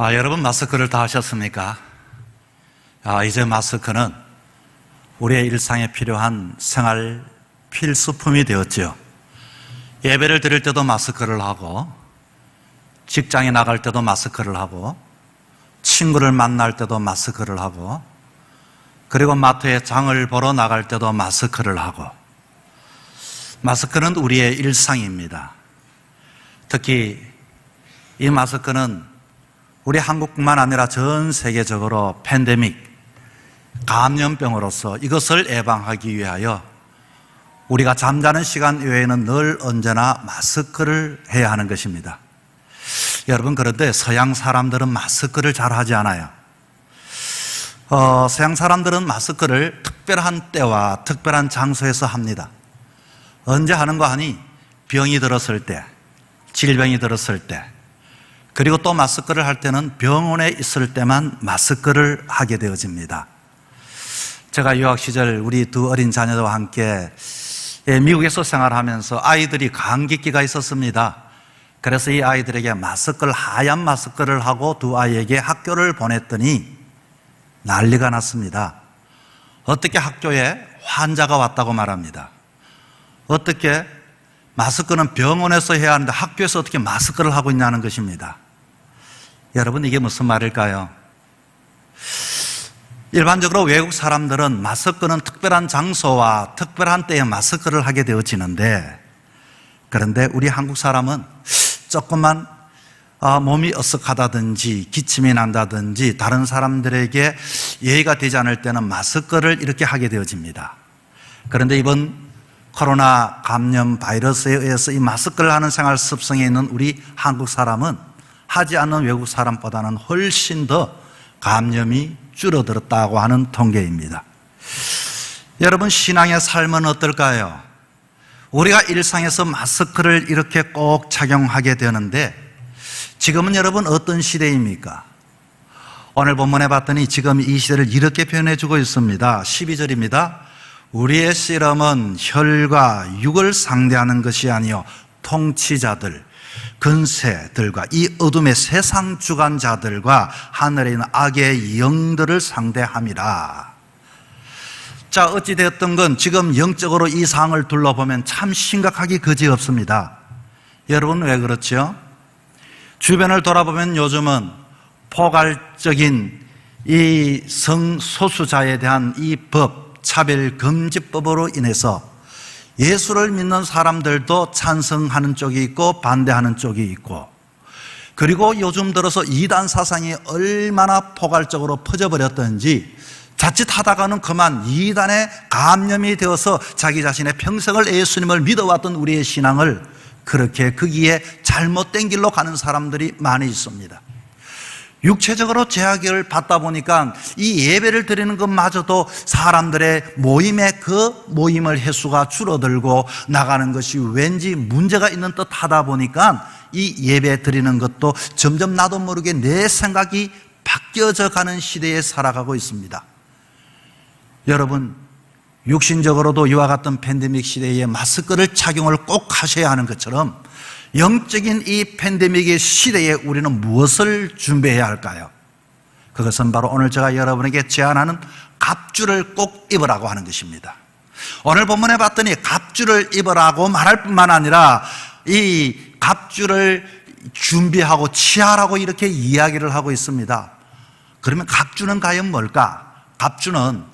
아, 여러분 마스크를 다 하셨습니까? 아, 이제 마스크는 우리의 일상에 필요한 생활 필수품이 되었지요. 예배를 드릴 때도 마스크를 하고, 직장에 나갈 때도 마스크를 하고, 친구를 만날 때도 마스크를 하고, 그리고 마트에 장을 보러 나갈 때도 마스크를 하고, 마스크는 우리의 일상입니다. 특히 이 마스크는 우리 한국뿐만 아니라 전 세계적으로 팬데믹, 감염병으로서 이것을 예방하기 위하여 우리가 잠자는 시간 외에는 늘 언제나 마스크를 해야 하는 것입니다. 여러분, 그런데 서양 사람들은 마스크를 잘 하지 않아요. 어, 서양 사람들은 마스크를 특별한 때와 특별한 장소에서 합니다. 언제 하는 거 하니? 병이 들었을 때, 질병이 들었을 때, 그리고 또 마스크를 할 때는 병원에 있을 때만 마스크를 하게 되어집니다. 제가 유학 시절 우리 두 어린 자녀와 함께 예, 미국에서 생활하면서 아이들이 감기기가 있었습니다. 그래서 이 아이들에게 마스크를, 하얀 마스크를 하고 두 아이에게 학교를 보냈더니 난리가 났습니다. 어떻게 학교에 환자가 왔다고 말합니다. 어떻게 마스크는 병원에서 해야 하는데 학교에서 어떻게 마스크를 하고 있냐는 것입니다. 여러분, 이게 무슨 말일까요? 일반적으로 외국 사람들은 마스크는 특별한 장소와 특별한 때에 마스크를 하게 되어지는데, 그런데 우리 한국 사람은 조금만 아, 몸이 어색하다든지 기침이 난다든지 다른 사람들에게 예의가 되지 않을 때는 마스크를 이렇게 하게 되어집니다. 그런데 이번 코로나 감염 바이러스에 의해서 이 마스크를 하는 생활 습성에 있는 우리 한국 사람은 하지 않는 외국 사람보다는 훨씬 더 감염이 줄어들었다고 하는 통계입니다. 여러분, 신앙의 삶은 어떨까요? 우리가 일상에서 마스크를 이렇게 꼭 착용하게 되는데 지금은 여러분 어떤 시대입니까? 오늘 본문에 봤더니 지금 이 시대를 이렇게 표현해 주고 있습니다. 12절입니다. 우리의 씨름은 혈과 육을 상대하는 것이 아니요 통치자들, 근세들과 이 어둠의 세상 주관자들과 하늘에 있는 악의 영들을 상대함이라. 자, 어찌되었던 건 지금 영적으로 이 상황을 둘러보면 참 심각하기 그지없습니다. 여러분 왜 그렇죠? 주변을 돌아보면 요즘은 포괄적인 이 성소수자에 대한 이 법, 차별금지법으로 인해서 예수를 믿는 사람들도 찬성하는 쪽이 있고 반대하는 쪽이 있고 그리고 요즘 들어서 이단 사상이 얼마나 포괄적으로 퍼져버렸던지 자칫 하다가는 그만 이단에 감염이 되어서 자기 자신의 평생을 예수님을 믿어왔던 우리의 신앙을 그렇게 거기에 잘못된 길로 가는 사람들이 많이 있습니다. 육체적으로 제약을 받다 보니까 이 예배를 드리는 것마저도 사람들의 모임의 그 모임을 횟수가 줄어들고 나가는 것이 왠지 문제가 있는 듯 하다 보니까 이 예배 드리는 것도 점점 나도 모르게 내 생각이 바뀌어져 가는 시대에 살아가고 있습니다. 여러분, 육신적으로도 이와 같은 팬데믹 시대에 마스크를 착용을 꼭 하셔야 하는 것처럼 영적인 이 팬데믹의 시대에 우리는 무엇을 준비해야 할까요? 그것은 바로 오늘 제가 여러분에게 제안하는 갑주를 꼭 입으라고 하는 것입니다. 오늘 본문에 봤더니 갑주를 입으라고 말할 뿐만 아니라 이 갑주를 준비하고 취하라고 이렇게 이야기를 하고 있습니다. 그러면 갑주는 과연 뭘까? 갑주는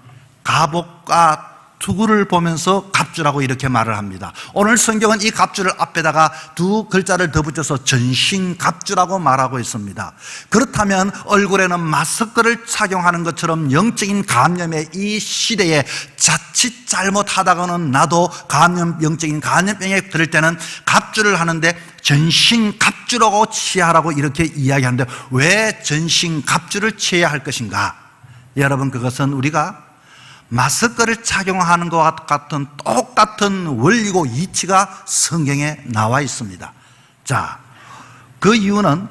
갑옷과 투구를 보면서 갑주라고 이렇게 말을 합니다. 오늘 성경은 이 갑주를 앞에다가 두 글자를 더 붙여서 전신갑주라고 말하고 있습니다. 그렇다면 얼굴에는 마스크를 착용하는 것처럼 영적인 감염의 이 시대에 자칫 잘못하다가는 나도 감염, 영적인 감염병에 들을 때는 갑주를 하는데 전신갑주라고 취하라고 이렇게 이야기하는데 왜 전신갑주를 취해야 할 것인가? 여러분 그것은 우리가 마스크를 착용하는 것 같은 똑같은 원리고 이치가 성경에 나와 있습니다. 자, 그 이유는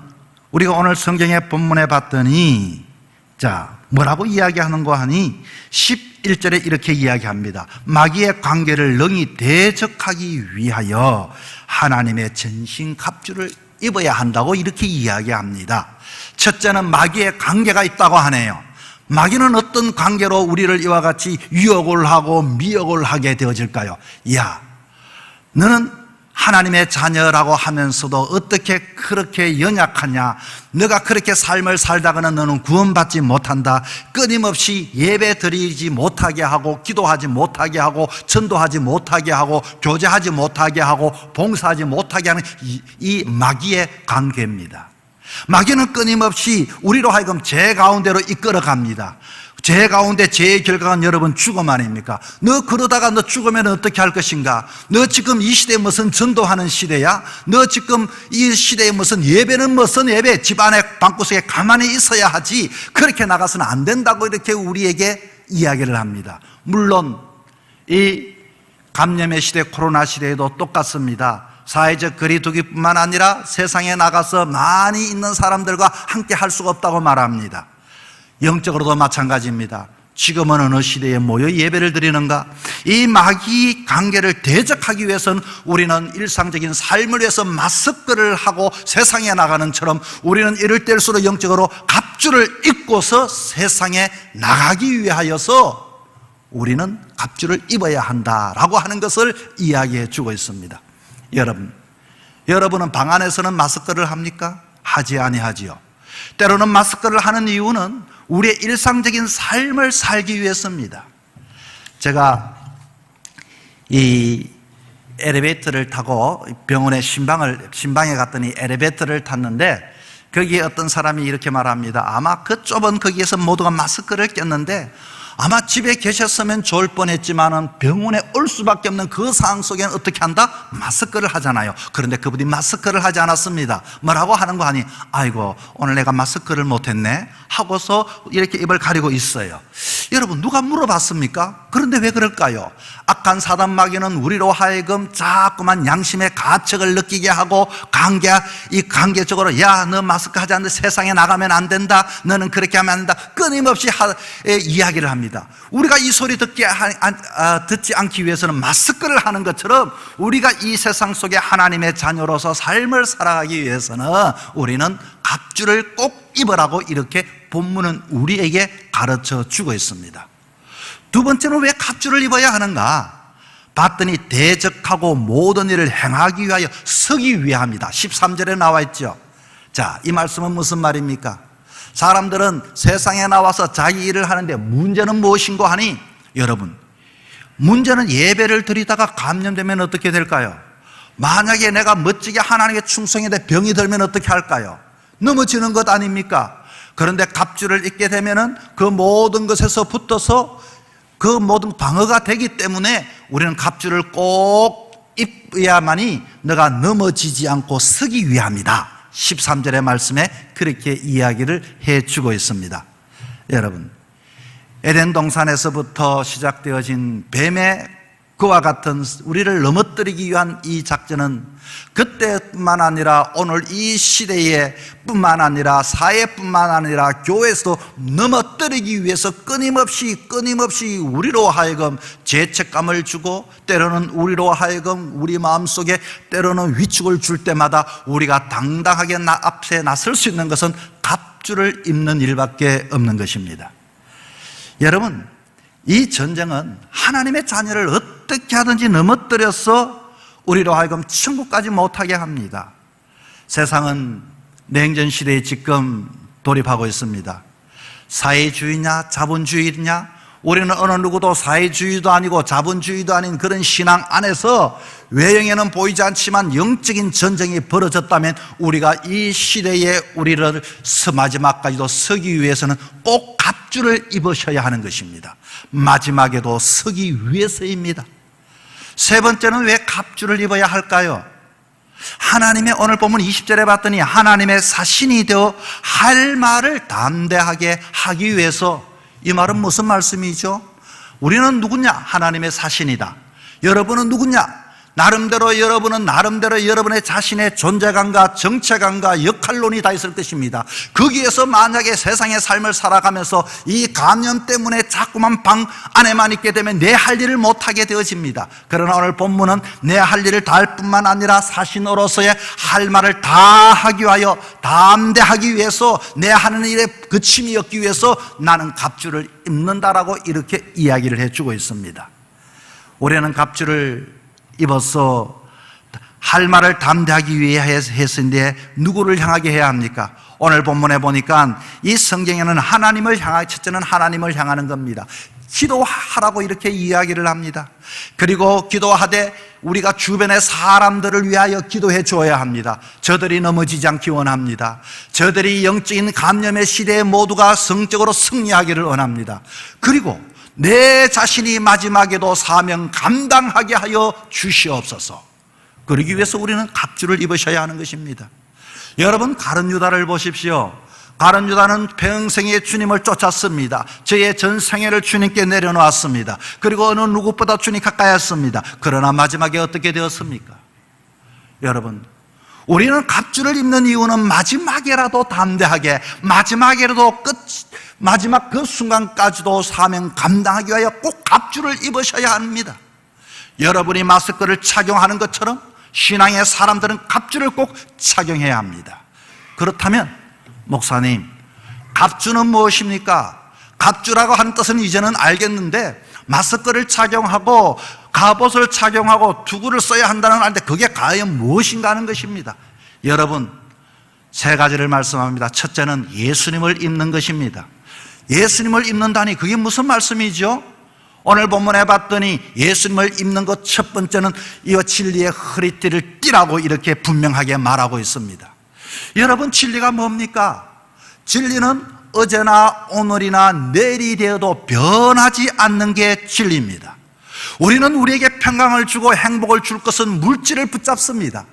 우리가 오늘 성경의 본문에 봤더니 자, 뭐라고 이야기하는 거 하니 11절에 이렇게 이야기합니다. 마귀의 관계를 능히 대적하기 위하여 하나님의 전신 갑주를 입어야 한다고 이렇게 이야기합니다. 첫째는 마귀의 관계가 있다고 하네요. 마귀는 어떤 관계로 우리를 이와 같이 유혹을 하고 미혹을 하게 되어질까요? 야, 너는 하나님의 자녀라고 하면서도 어떻게 그렇게 연약하냐? 너가 그렇게 삶을 살다가는 너는 구원받지 못한다. 끊임없이 예배 드리지 못하게 하고, 기도하지 못하게 하고, 전도하지 못하게 하고, 교제하지 못하게 하고, 봉사하지 못하게 하는 이, 이 마귀의 관계입니다. 마귀는 끊임없이 우리로 하여금 죄 가운데로 이끌어 갑니다. 죄 가운데 죄의 결과는 여러분 죽음 아닙니까? 너 그러다가 너 죽으면 어떻게 할 것인가? 너 지금 이 시대에 무슨 전도하는 시대야? 너 지금 이 시대에 무슨 예배는 무슨 예배? 집안의 방구석에 가만히 있어야 하지. 그렇게 나가서는 안 된다고 이렇게 우리에게 이야기를 합니다. 물론 이 감염의 시대, 코로나 시대에도 똑같습니다. 사회적 거리두기뿐만 아니라 세상에 나가서 많이 있는 사람들과 함께 할 수가 없다고 말합니다. 영적으로도 마찬가지입니다. 지금은 어느 시대에 모여 예배를 드리는가? 이 마귀 관계를 대적하기 위해서는 우리는 일상적인 삶을 위해서 마스크를 하고 세상에 나가는 처럼 우리는 이럴 때일수록 영적으로 갑주를 입고서 세상에 나가기 위하여서 우리는 갑주를 입어야 한다라고 하는 것을 이야기해 주고 있습니다. 여러분, 여러분은 방 안에서는 마스크를 합니까? 하지 아니하지요. 때로는 마스크를 하는 이유는 우리의 일상적인 삶을 살기 위해서입니다. 제가 이 엘리베이터를 타고 병원에 신방을 신방에 갔더니 엘리베이터를 탔는데 거기에 어떤 사람이 이렇게 말합니다. 아마 그 좁은 거기에서 모두가 마스크를 꼈는데 아마 집에 계셨으면 좋을 뻔했지만은 병원에 올 수밖에 없는 그 상황 속에는 어떻게 한다? 마스크를 하잖아요. 그런데 그분이 마스크를 하지 않았습니다. 뭐라고 하는 거 아니? 아이고 오늘 내가 마스크를 못했네 하고서 이렇게 입을 가리고 있어요. 여러분 누가 물어봤습니까? 그런데 왜 그럴까요? 악한 사단 마귀는 우리로 하여금 자꾸만 양심의 가책을 느끼게 하고 관계 이 관계적으로 야 너 마스크 하지 않는데 세상에 나가면 안 된다. 너는 그렇게 하면 안 된다. 끊임없이 하, 에, 이야기를 합니다. 우리가 이 소리 듣기 아, 듣지 않기 위해서는 마스크를 하는 것처럼 우리가 이 세상 속에 하나님의 자녀로서 삶을 살아가기 위해서는 우리는 갑주를 꼭 입으라고 이렇게 본문은 우리에게 가르쳐 주고 있습니다. 두 번째는 왜 갑주를 입어야 하는가? 봤더니 대적하고 모든 일을 행하기 위하여 서기 위함이다. 13절에 나와 있죠. 자, 이 말씀은 무슨 말입니까? 사람들은 세상에 나와서 자기 일을 하는데 문제는 무엇인고 하니 여러분, 문제는 예배를 드리다가 감염되면 어떻게 될까요? 만약에 내가 멋지게 하나님께 충성인데 병이 들면 어떻게 할까요? 넘어지는 것 아닙니까? 그런데 갑주를 입게 되면은 그 모든 것에서 붙어서 그 모든 방어가 되기 때문에 우리는 갑주를 꼭 입어야만이 너가 넘어지지 않고 서기 위함이다. 13절의 말씀에 그렇게 이야기를 해 주고 있습니다. 여러분, 에덴 동산에서부터 시작되어진 뱀의 그와 같은 우리를 넘어뜨리기 위한 이 작전은 그때뿐만 아니라 오늘 이 시대에 뿐만 아니라 사회뿐만 아니라 교회에서도 넘어뜨리기 위해서 끊임없이 끊임없이 우리로 하여금 죄책감을 주고 때로는 우리로 하여금 우리 마음속에 때로는 위축을 줄 때마다 우리가 당당하게 나 앞에 나설 수 있는 것은 갑주를 입는 일밖에 없는 것입니다. 여러분, 이 전쟁은 하나님의 자녀를 어떻게 하든지 넘어뜨려서 우리로 하여금 천국까지 못하게 합니다. 세상은 냉전 시대에 지금 돌입하고 있습니다. 사회주의냐, 자본주의냐, 우리는 어느 누구도 사회주의도 아니고 자본주의도 아닌 그런 신앙 안에서 외형에는 보이지 않지만 영적인 전쟁이 벌어졌다면 우리가 이 시대에 우리를 마지막까지도 서기 위해서는 꼭 갑주를 입으셔야 하는 것입니다. 마지막에도 서기 위해서입니다. 세 번째는 왜 갑주를 입어야 할까요? 하나님의 오늘 보면 20절에 봤더니 하나님의 사신이 되어 할 말을 담대하게 하기 위해서 이 말은 무슨 말씀이죠? 우리는 누구냐? 하나님의 사신이다. 여러분은 누구냐? 나름대로 여러분은 나름대로 여러분의 자신의 존재감과 정체감과 역할론이 다 있을 것입니다. 거기에서 만약에 세상의 삶을 살아가면서 이 감염 때문에 자꾸만 방 안에만 있게 되면 내 할 일을 못하게 되어집니다. 그러나 오늘 본문은 내 할 일을 다 할 뿐만 아니라 사신으로서의 할 말을 다 하기 위하여 담대하기 위해서 내 하는 일에 그침이 없기 위해서 나는 갑주를 입는다라고 이렇게 이야기를 해주고 있습니다. 올해는 갑주를 입어서 할 말을 담대하기 위해 했는데 누구를 향하게 해야 합니까? 오늘 본문에 보니까 이 성경에는 하나님을 향하 첫째는 하나님을 향하는 겁니다. 기도하라고 이렇게 이야기를 합니다. 그리고 기도하되 우리가 주변의 사람들을 위하여 기도해 줘야 합니다. 저들이 넘어지지 않기 원합니다. 저들이 영적인 감염의 시대에 모두가 성적으로 승리하기를 원합니다. 그리고 내 자신이 마지막에도 사명 감당하게 하여 주시옵소서. 그러기 위해서 우리는 갑주를 입으셔야 하는 것입니다. 여러분 가른 유다를 보십시오. 가른 유다는 평생에 주님을 쫓았습니다. 저의 전 생애를 주님께 내려놓았습니다. 그리고 어느 누구보다 주님 가까이였습니다. 그러나 마지막에 어떻게 되었습니까? 여러분 우리는 갑주를 입는 이유는 마지막에라도 담대하게 마지막에라도 끝 마지막 그 순간까지도 사명 감당하기 위하여 꼭 갑주를 입으셔야 합니다. 여러분이 마스크를 착용하는 것처럼 신앙의 사람들은 갑주를 꼭 착용해야 합니다. 그렇다면 목사님, 갑주는 무엇입니까? 갑주라고 하는 뜻은 이제는 알겠는데 마스크를 착용하고 갑옷을 착용하고 투구를 써야 한다는 걸 아는데 그게 과연 무엇인가 하는 것입니다. 여러분, 세 가지를 말씀합니다. 첫째는 예수님을 입는 것입니다. 예수님을 입는다니 그게 무슨 말씀이죠? 오늘 본문에 봤더니 예수님을 입는 것 첫 번째는 이 진리의 허리띠를 띠라고 이렇게 분명하게 말하고 있습니다. 여러분 진리가 뭡니까? 진리는 어제나 오늘이나 내일이 되어도 변하지 않는 게 진리입니다. 우리는 우리에게 평강을 주고 행복을 줄 것은 물질을 붙잡습니다.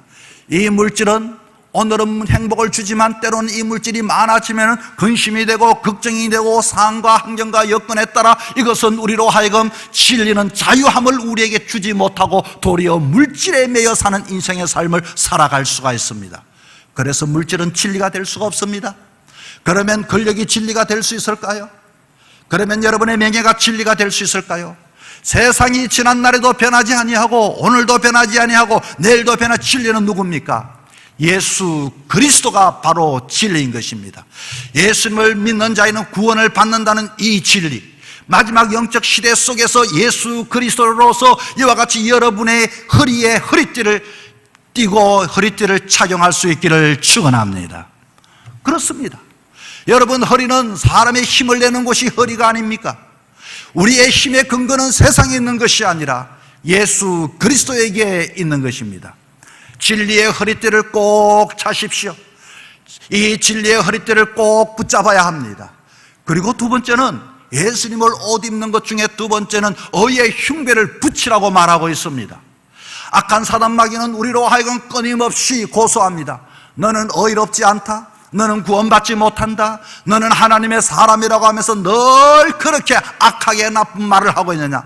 이 물질은 오늘은 행복을 주지만 때로는 이 물질이 많아지면 근심이 되고 걱정이 되고 상황과 환경과 여건에 따라 이것은 우리로 하여금 진리는 자유함을 우리에게 주지 못하고 도리어 물질에 매여 사는 인생의 삶을 살아갈 수가 있습니다. 그래서 물질은 진리가 될 수가 없습니다. 그러면 권력이 진리가 될 수 있을까요? 그러면 여러분의 명예가 진리가 될 수 있을까요? 세상이 지난 날에도 변하지 아니하고 오늘도 변하지 아니하고 내일도 변하 진리는 누굽니까? 예수 그리스도가 바로 진리인 것입니다. 예수님을 믿는 자에는 구원을 받는다는 이 진리. 마지막 영적 시대 속에서 예수 그리스도로서 이와 같이 여러분의 허리에 허리띠를 띠고 허리띠를 착용할 수 있기를 축원합니다. 그렇습니다. 여러분 허리는 사람의 힘을 내는 곳이 허리가 아닙니까? 우리의 힘의 근거는 세상에 있는 것이 아니라 예수 그리스도에게 있는 것입니다. 진리의 허리띠를 꼭 차십시오. 이 진리의 허리띠를 꼭 붙잡아야 합니다. 그리고 두 번째는 예수님을 옷 입는 것 중에 두 번째는 의의 흉배를 붙이라고 말하고 있습니다. 악한 사단 마귀는 우리로 하여금 끊임없이 고소합니다. 너는 의롭지 않다. 너는 구원받지 못한다. 너는 하나님의 사람이라고 하면서 늘 그렇게 악하게 나쁜 말을 하고 있느냐.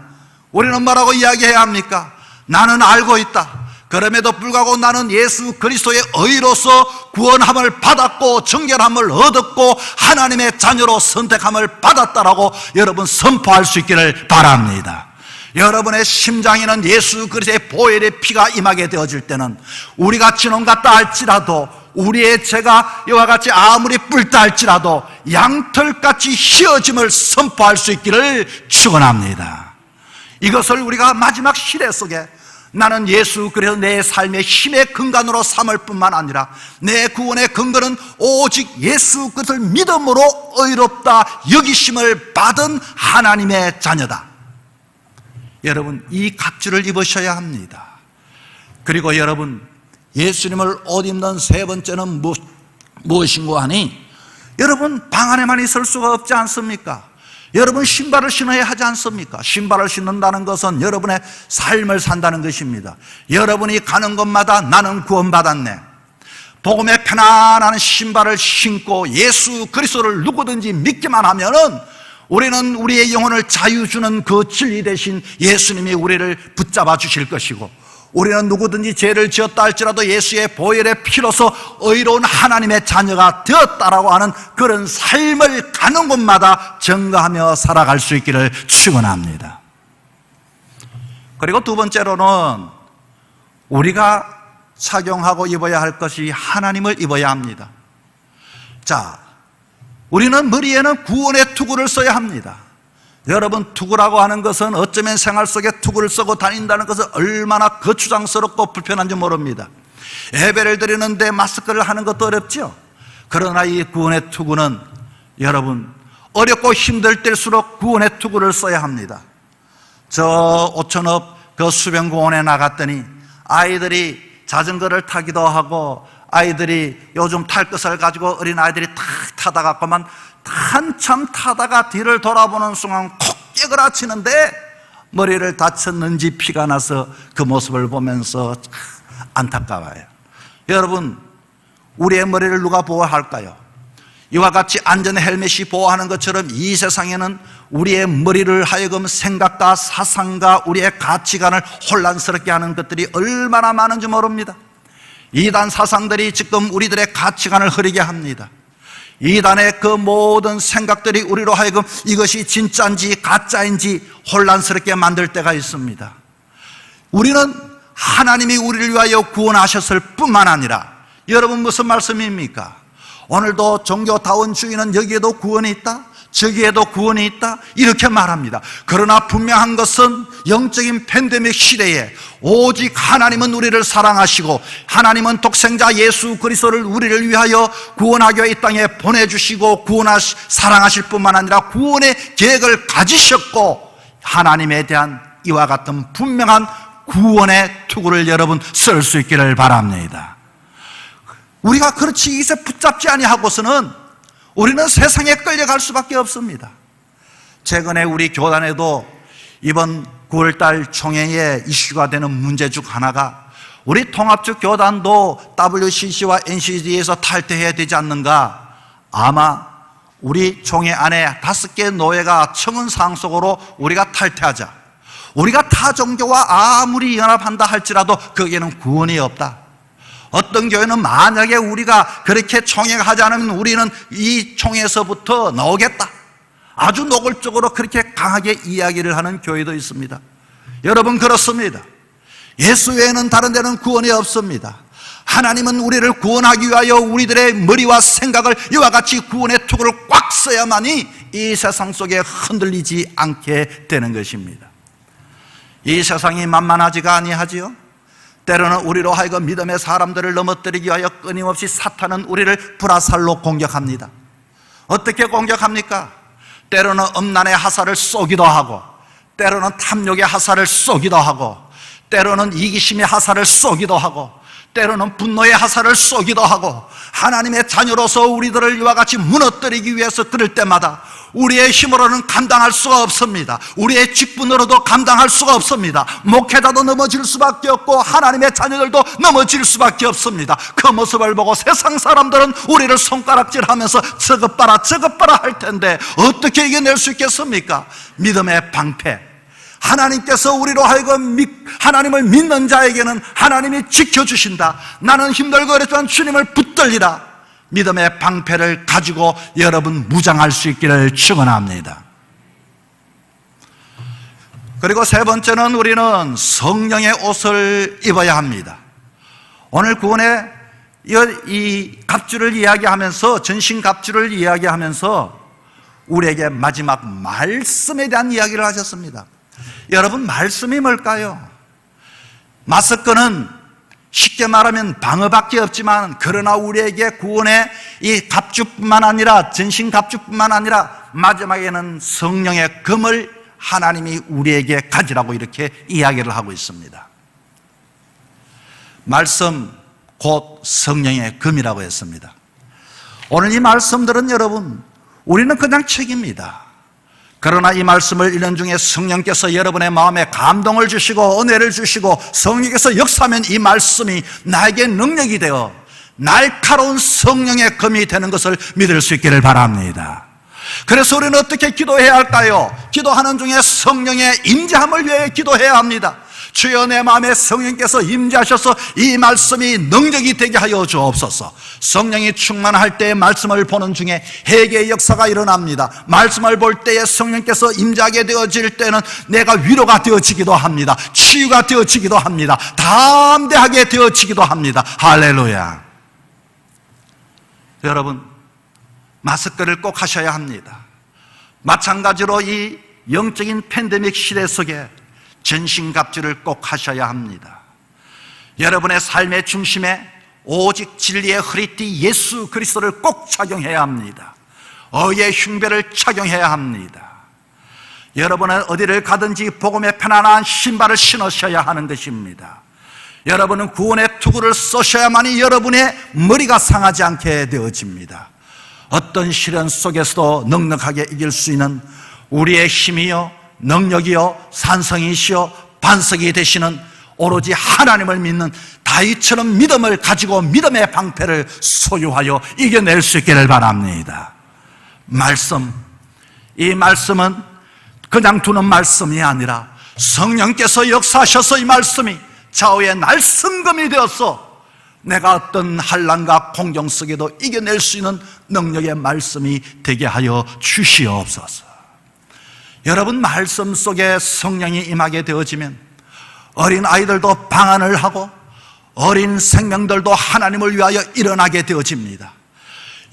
우리는 뭐라고 이야기해야 합니까? 나는 알고 있다. 그럼에도 불구하고 나는 예수 그리스도의 의로서 구원함을 받았고 정결함을 얻었고 하나님의 자녀로 선택함을 받았다라고 여러분 선포할 수 있기를 바랍니다. 여러분의 심장에는 예수 그리스도의 보혈의 피가 임하게 되어질 때는 우리가 진홍 같다 할지라도 우리의 죄가 이와 같이 아무리 뿔다 할지라도 양털같이 휘어짐을 선포할 수 있기를 축원합니다. 이것을 우리가 마지막 시대 속에 나는 예수 그래서 내 삶의 힘의 근간으로 삼을 뿐만 아니라 내 구원의 근거는 오직 예수 그것을 믿음으로 의롭다 여기심을 받은 하나님의 자녀다. 여러분 이 갑주를 입으셔야 합니다. 그리고 여러분 예수님을 옷 입는 세 번째는 무, 무엇인고 하니 여러분 방 안에만 있을 수가 없지 않습니까? 여러분 신발을 신어야 하지 않습니까? 신발을 신는다는 것은 여러분의 삶을 산다는 것입니다. 여러분이 가는 곳마다 나는 구원받았네. 복음의 편안한 신발을 신고 예수 그리스도를 누구든지 믿기만 하면은 우리는 우리의 영혼을 자유 주는 그 진리 대신 예수님이 우리를 붙잡아 주실 것이고 우리는 누구든지 죄를 지었다 할지라도 예수의 보혈의 피로서 의로운 하나님의 자녀가 되었다라고 하는 그런 삶을 가는 곳마다 증거하며 살아갈 수 있기를 축원합니다. 그리고 두 번째로는 우리가 착용하고 입어야 할 것이 하나님을 입어야 합니다. 자, 우리는 머리에는 구원의 투구를 써야 합니다. 여러분, 투구라고 하는 것은 어쩌면 생활 속에 투구를 쓰고 다닌다는 것은 얼마나 거추장스럽고 불편한지 모릅니다. 예배를 드리는데 마스크를 하는 것도 어렵죠. 그러나 이 구원의 투구는 여러분, 어렵고 힘들 때일수록 구원의 투구를 써야 합니다. 저 오천업 그 수변공원에 나갔더니 아이들이 자전거를 타기도 하고 아이들이 요즘 탈 것을 가지고 어린 아이들이 탁 타다가만 한참 타다가 뒤를 돌아보는 순간 콕 깨그라치는데 머리를 다쳤는지 피가 나서 그 모습을 보면서 참 안타까워요. 여러분, 우리의 머리를 누가 보호할까요? 이와 같이 안전 헬멧이 보호하는 것처럼 이 세상에는 우리의 머리를 하여금 생각과 사상과 우리의 가치관을 혼란스럽게 하는 것들이 얼마나 많은지 모릅니다. 이단 사상들이 지금 우리들의 가치관을 흐리게 합니다. 이단의 그 모든 생각들이 우리로 하여금 이것이 진짜인지 가짜인지 혼란스럽게 만들 때가 있습니다. 우리는 하나님이 우리를 위하여 구원하셨을 뿐만 아니라 여러분 무슨 말씀입니까? 오늘도 종교다운 주의는 여기에도 구원이 있다? 저기에도 구원이 있다? 이렇게 말합니다. 그러나 분명한 것은 영적인 팬데믹 시대에 오직 하나님은 우리를 사랑하시고 하나님은 독생자 예수 그리스도를 우리를 위하여 구원하기 위해 이 땅에 보내주시고 구원하시, 사랑하실 뿐만 아니라 구원의 계획을 가지셨고 하나님에 대한 이와 같은 분명한 구원의 투구를 여러분 쓸 수 있기를 바랍니다. 우리가 그렇지 이세 붙잡지 아니하고서는 우리는 세상에 끌려갈 수밖에 없습니다. 최근에 우리 교단에도 이번 9월달 총회에 이슈가 되는 문제 중 하나가 우리 통합적 교단도 WCC와 NCD에서 탈퇴해야 되지 않는가? 아마 우리 총회 안에 다섯 개 노예가 청은 사항 속으로 우리가 탈퇴하자. 우리가 타 종교와 아무리 연합한다 할지라도 거기에는 구원이 없다. 어떤 교회는 만약에 우리가 그렇게 총회하지 않으면 우리는 이 총회에서부터 나오겠다. 아주 노골적으로 그렇게 강하게 이야기를 하는 교회도 있습니다. 여러분 그렇습니다. 예수 외에는 다른 데는 구원이 없습니다. 하나님은 우리를 구원하기 위하여 우리들의 머리와 생각을 이와 같이 구원의 투구를 꽉 써야만이 이 세상 속에 흔들리지 않게 되는 것입니다. 이 세상이 만만하지가 아니하지요. 때로는 우리로 하여금 믿음의 사람들을 넘어뜨리기 위하여 끊임없이 사탄은 우리를 불화살로 공격합니다. 어떻게 공격합니까? 때로는 음란의 하살을 쏘기도 하고, 때로는 탐욕의 하살을 쏘기도 하고, 때로는 이기심의 하살을 쏘기도 하고, 때로는 분노의 하살을 쏘기도 하고, 하나님의 자녀로서 우리들을 이와 같이 무너뜨리기 위해서 그럴 때마다 우리의 힘으로는 감당할 수가 없습니다. 우리의 직분으로도 감당할 수가 없습니다. 목회자도 넘어질 수밖에 없고 하나님의 자녀들도 넘어질 수밖에 없습니다. 그 모습을 보고 세상 사람들은 우리를 손가락질하면서 저것 봐라 저것 봐라 할 텐데 어떻게 이겨낼 수 있겠습니까? 믿음의 방패. 하나님께서 우리로 하여금 믿, 하나님을 믿는 자에게는 하나님이 지켜주신다. 나는 힘들고 그랬지만 주님을 붙들리라. 믿음의 방패를 가지고 여러분 무장할 수 있기를 축원합니다. 그리고 세 번째는 우리는 성령의 옷을 입어야 합니다. 오늘 구원의 이 갑주를 이야기하면서 전신 갑주를 이야기하면서 우리에게 마지막 말씀에 대한 이야기를 하셨습니다. 여러분 말씀이 뭘까요? 마스크는 쉽게 말하면 방어밖에 없지만 그러나 우리에게 구원의 이 갑주뿐만 아니라 전신 갑주뿐만 아니라 마지막에는 성령의 금을 하나님이 우리에게 가지라고 이렇게 이야기를 하고 있습니다. 말씀 곧 성령의 금이라고 했습니다. 오늘 이 말씀들은 여러분 우리는 그냥 책입니다. 그러나 이 말씀을 1년 중에 성령께서 여러분의 마음에 감동을 주시고 은혜를 주시고 성령께서 역사하면 이 말씀이 나에게 능력이 되어 날카로운 성령의 검이 되는 것을 믿을 수 있기를 바랍니다. 그래서 우리는 어떻게 기도해야 할까요? 기도하는 중에 성령의 임재함을 위해 기도해야 합니다. 주여 내 마음에 성령께서 임재하셔서 이 말씀이 능력이 되게 하여 주옵소서. 성령이 충만할 때 말씀을 보는 중에 회개의 역사가 일어납니다. 말씀을 볼 때에 성령께서 임재하게 되어질 때는 내가 위로가 되어지기도 합니다. 치유가 되어지기도 합니다. 담대하게 되어지기도 합니다. 할렐루야. 여러분 마스크를 꼭 하셔야 합니다. 마찬가지로 이 영적인 팬데믹 시대 속에 전신갑주를 꼭 하셔야 합니다. 여러분의 삶의 중심에 오직 진리의 허리띠 예수 그리스도를 꼭 착용해야 합니다. 어의 흉배를 착용해야 합니다. 여러분은 어디를 가든지 복음의 편안한 신발을 신으셔야 하는 것입니다. 여러분은 구원의 투구를 쏘셔야만이 여러분의 머리가 상하지 않게 되어집니다. 어떤 시련 속에서도 넉넉하게 이길 수 있는 우리의 힘이요, 능력이요, 산성이시요, 반석이 되시는 오로지 하나님을 믿는 다윗처럼 믿음을 가지고 믿음의 방패를 소유하여 이겨낼 수 있기를 바랍니다. 말씀, 이 말씀은 그냥 두는 말씀이 아니라 성령께서 역사하셔서 이 말씀이 좌우의 날성금이 되어서 내가 어떤 한란과 공경 속에도 이겨낼 수 있는 능력의 말씀이 되게 하여 주시옵소서. 여러분 말씀 속에 성령이 임하게 되어지면 어린 아이들도 방안을 하고 어린 생명들도 하나님을 위하여 일어나게 되어집니다.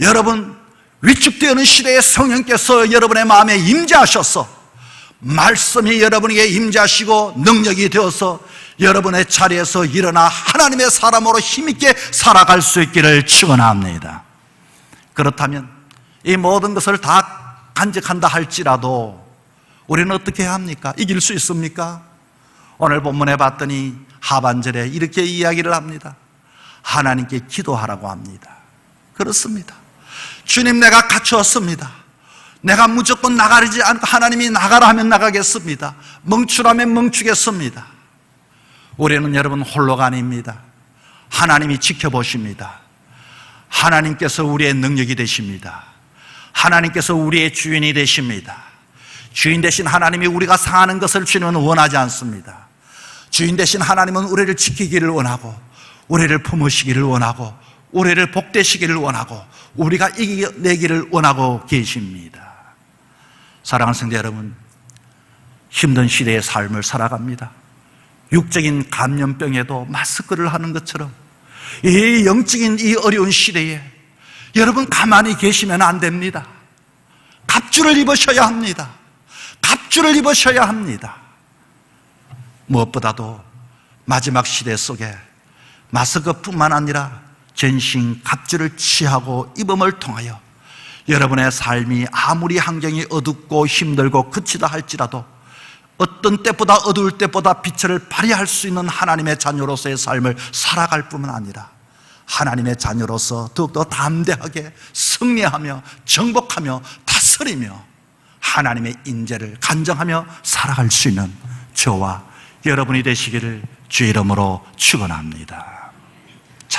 여러분 위축되는 시대에 성령께서 여러분의 마음에 임재하셔서 말씀이 여러분에게 임재하시고 능력이 되어서 여러분의 자리에서 일어나 하나님의 사람으로 힘있게 살아갈 수 있기를 축원합니다. 그렇다면 이 모든 것을 다 간직한다 할지라도 우리는 어떻게 해야 합니까? 이길 수 있습니까? 오늘 본문에 봤더니 하반절에 이렇게 이야기를 합니다. 하나님께 기도하라고 합니다. 그렇습니다. 주님 내가 갖추었습니다. 내가 무조건 나가지 않고 하나님이 나가라 하면 나가겠습니다. 멈추라면 멈추겠습니다. 우리는 여러분 홀로가 아닙니다. 하나님이 지켜보십니다. 하나님께서 우리의 능력이 되십니다. 하나님께서 우리의 주인이 되십니다. 주인 되신 하나님이 우리가 상하는 것을 주님은 원하지 않습니다. 주인 되신 하나님은 우리를 지키기를 원하고, 우리를 품으시기를 원하고, 우리를 복되시기를 원하고, 우리가 이겨내기를 원하고 계십니다. 사랑하는 성대 여러분, 힘든 시대의 삶을 살아갑니다. 육적인 감염병에도 마스크를 하는 것처럼 이 영적인 이 어려운 시대에 여러분 가만히 계시면 안 됩니다. 갑주를 입으셔야 합니다. 갑주를 입으셔야 합니다. 무엇보다도 마지막 시대 속에 마스크뿐만 아니라 전신 갑주를 취하고 입음을 통하여 여러분의 삶이 아무리 환경이 어둡고 힘들고 그치다 할지라도 어떤 때보다 어두울 때보다 빛을 발휘할 수 있는 하나님의 자녀로서의 삶을 살아갈 뿐만 아니라 하나님의 자녀로서 더욱더 담대하게 승리하며 정복하며 다스리며 하나님의 인재를 간정하며 살아갈 수 있는 저와 여러분이 되시기를 주 이름으로 축원합니다.